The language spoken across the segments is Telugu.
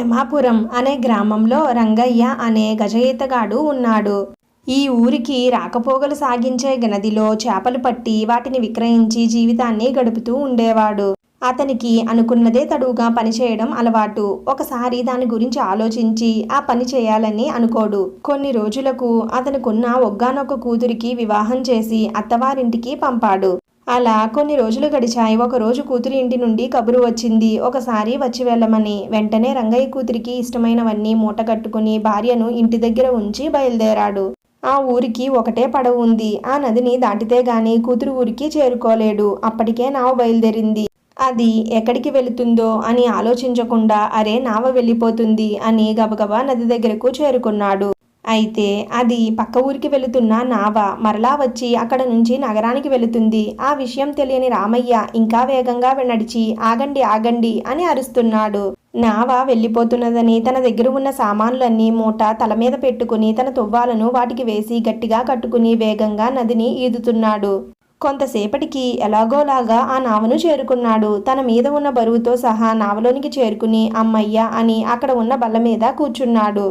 హేమాపురం అనే గ్రామంలో రంగయ్య అనే గజయితగాడు ఉన్నాడు. ఈ ఊరికి రాకపోగలు సాగించే గనదిలో చేపలు పట్టి వాటిని విక్రయించి జీవితాన్ని గడుపుతూ ఉండేవాడు. అతనికి అనుకున్నదే తడువుగా పనిచేయడం అలవాటు. ఒకసారి దాని గురించి ఆలోచించి ఆ పని చేయాలని అనుకోడు. కొన్ని రోజులకు అతనుకున్న ఒగ్గానొక్క కూతురికి వివాహం చేసి అత్తవారింటికి పంపాడు. అలా కొన్ని రోజులు గడిచాయి. ఒక రోజు కూతురి ఇంటి నుండి కబురు వచ్చింది. ఒకసారి వచ్చి వెళ్ళమని. వెంటనే రంగయ్య కూతురికి ఇష్టమైనవన్నీ మూట కట్టుకుని భార్యను ఇంటి దగ్గర ఉంచి బయలుదేరాడు. ఆ ఊరికి ఒకటే పడవ ఉంది. ఆ నదిని దాటితే గాని కూతురు ఊరికి చేరుకోలేడు. అప్పటికే నావ బయలుదేరింది. అది ఎక్కడికి వెళుతుందో అని ఆలోచించకుండా అరే నావ వెళ్ళిపోతుంది అని గబగబా నది దగ్గరకు చేరుకున్నాడు. అయితే అది పక్క ఊరికి వెళుతున్న నావ మరలా వచ్చి అక్కడ నుంచి నగరానికి వెళుతుంది. ఆ విషయం తెలియని రామయ్య ఇంకా వేగంగా నడిచి ఆగండి ఆగండి అని అరుస్తున్నాడు. నావ వెళ్ళిపోతున్నదని తన దగ్గర ఉన్న సామాన్లన్నీ మూట తల మీద పెట్టుకుని తన తువ్వాలను వాటికి వేసి గట్టిగా కట్టుకుని వేగంగా నదిని ఈదుతున్నాడు. కొంతసేపటికి ఎలాగోలాగా ఆ నావను చేరుకున్నాడు. తన మీద ఉన్న బరువుతో సహా నావలోనికి చేరుకుని అమ్మయ్య అని అక్కడ ఉన్న బల్ల మీద కూర్చున్నాడు.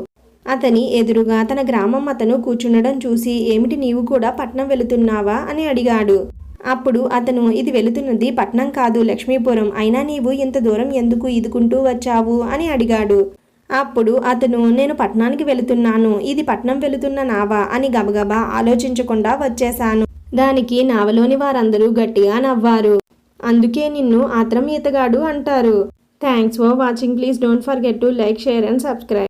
అతని ఎదురుగా తన గ్రామం అతను కూర్చుండడం చూసి ఏమిటి నీవు కూడా పట్నం వెళుతున్నావా? అని అడిగాడు. అప్పుడు అతను ఇది వెళుతున్నది పట్నం కాదు లక్ష్మీపురం. అయినా నీవు ఇంత దూరం ఎందుకు ఈదుకుంటూ వచ్చావు? అని అడిగాడు. అప్పుడు అతను నేను పట్నానికి వెళుతున్నాను. ఇది పట్నం వెళుతున్న నావా అని గబగబా ఆలోచించకుండా వచ్చేశాను. దానికి నావలోని వారందరూ గట్టిగా నవ్వారు. అందుకే నిన్ను ఆత్రం ఈతగాడు అంటారు. Thanks for watching. Please don't forget to like share and subscribe.